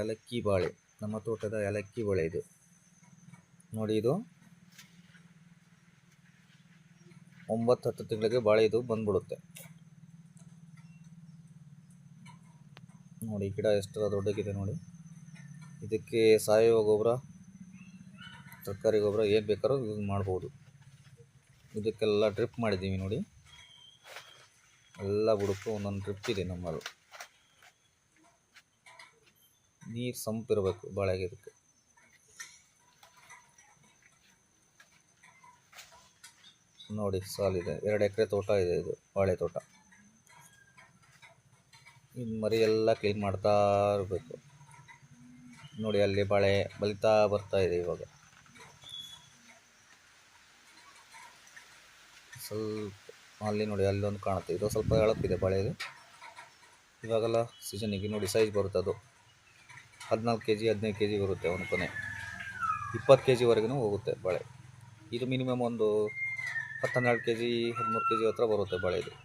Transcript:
ಏಲಕ್ಕಿ ಬಾಳೆ. ನಮ್ಮ ತೋಟದ ಏಲಕ್ಕಿ ಬಾಳೆ ಇದು. ನೋಡಿ ಇದು. ಒಂಬತ್ತು ಹತ್ತು ತಿಂಗಳಿಗೆ ಬಾಳೆ ಇದು ಬಂದ್ಬಿಡುತ್ತೆ. ನೋಡಿ ಗಿಡ ಎಷ್ಟು ದೊಡ್ಡಗಿದೆ ನೋಡಿ. ಇದಕ್ಕೆ ಸಾವಯವ ಗೊಬ್ಬರ, ತರಕಾರಿ ಗೊಬ್ಬರ ಏನು ಬೇಕಾದ್ರೂ ಯೂಸ್ ಮಾಡ್ಬೋದು. ಇದಕ್ಕೆಲ್ಲ ಡ್ರಿಪ್ ಮಾಡಿದ್ದೀವಿ ನೋಡಿ. ಎಲ್ಲ ಬುಡಕ್ಕೂ ಒಂದೊಂದು ಡ್ರಿಪ್ ಇದೆ ನಮ್ಮಲ್ಲಿ. ನೀರು ಸಂಪಿರಬೇಕು ಬಾಳೆಗೆ ಇದಕ್ಕೆ. ನೋಡಿ ಸಾಲಿದೆ ಎರಡು ಎಕರೆ ತೋಟ ಇದೆ ಇದು, ಬಾಳೆ ತೋಟ. ಇದು ಮರಿ ಎಲ್ಲ ಕ್ಲೀನ್ ಮಾಡ್ತಾ ಇರಬೇಕು. ನೋಡಿ, ಅಲ್ಲಿ ಬಾಳೆ ಬಲಿತಾ ಬರ್ತಾ ಇದೆ ಇವಾಗ. ಸ್ವಲ್ಪ, ಅಲ್ಲಿ ನೋಡಿ ಅಲ್ಲೊಂದು ಕಾಣುತ್ತೆ. ಇದು ಸ್ವಲ್ಪ ಎಳಪಿದೆ ಬಾಳೆ ಇದು ಇವಾಗೆಲ್ಲ ಸೀಸನಿಗೆ ನೋಡಿ ಸೈಜ್ ಬರುತ್ತೆ ಅದು. ಹದಿನಾಲ್ಕು ಕೆ ಜಿ ಹದಿನೈದು ಕೆ ಜಿ ಬರುತ್ತೆ ಒಂದು ಕೊನೆ. ಇಪ್ಪತ್ತು ಕೆ ಜಿವರೆಗೂ ಹೋಗುತ್ತೆ ಬಾಳೆ. ಇದು ಮಿನಿಮಮ್ ಒಂದು ಹತ್ತು ಹನ್ನೆರಡು ಕೆ ಜಿ ಹದಿಮೂರು ಕೆ ಜಿ ಹತ್ರ ಬರುತ್ತೆ ಬಾಳೆ ಇದು.